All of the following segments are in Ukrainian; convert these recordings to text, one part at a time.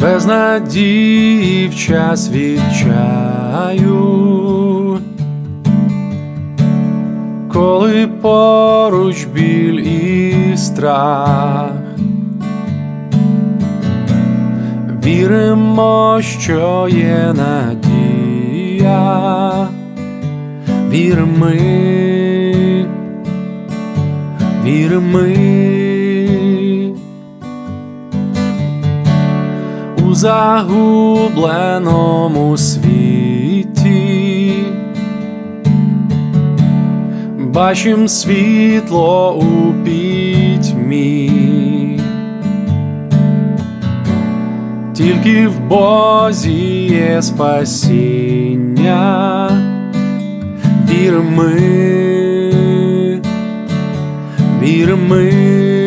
без надії в час відчаю, коли поруч біль і страх, віримо, що є надія, віримо віримо загубленому світі, бачим світло у пітьмі, тільки в Бозі є спасіння, віримо ми,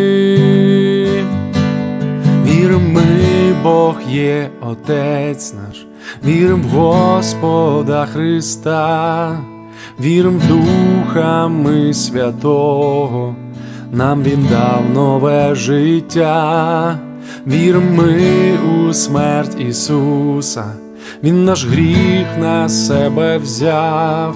Бог є Отець наш, вірим в Господа Христа, вірим в Духа ми Святого, нам Він дав нове життя, вірим ми у смерть Ісуса, Він наш гріх на себе взяв,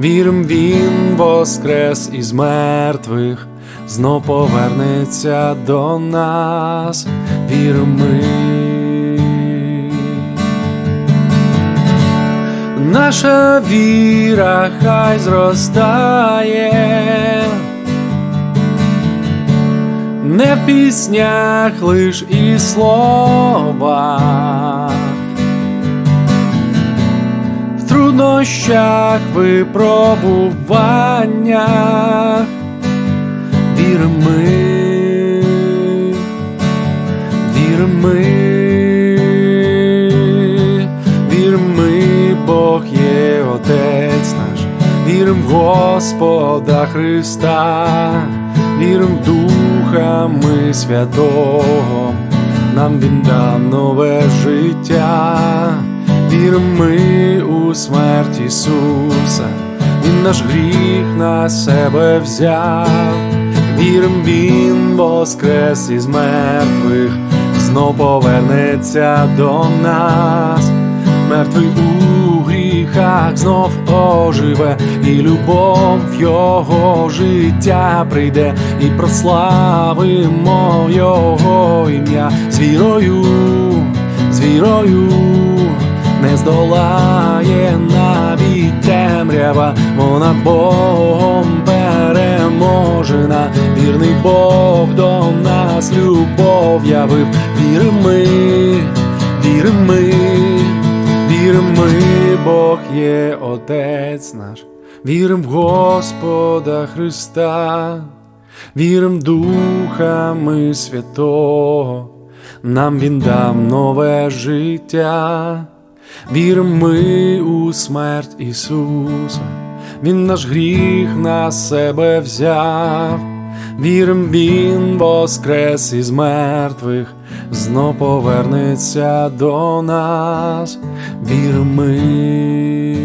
вірим Він воскрес із мертвих знов повернеться до нас, віримо ми. Наша віра хай зростає, не в піснях лиш і слова, в труднощах випробуваннях віримо ми, віримо ми, віримо ми, Бог є Отець наш, віримо в Господа Христа, віримо в Духа ми Святого, нам Він дав нове життя, віримо ми у смерть Ісуса. Він наш гріх на себе взяв, вірим він воскрес із мертвих, знов повернеться до нас, мертвий у гріхах знов оживе, і любов його життя прийде, і прославимо його ім'я з вірою, з вірою. Не здолає навіть темрява, вона Богом переможена, вірний Бог до нас любов явив, віримо ми, віримо ми, віримо ми, Бог є Отець наш, вірим в Господа Христа, вірим в Духа ми Святого, нам Він дав нове життя. Вірим ми у смерть Ісуса, Він наш гріх на себе взяв, вірим Він воскрес із мертвих, знов повернеться до нас, вірим ми.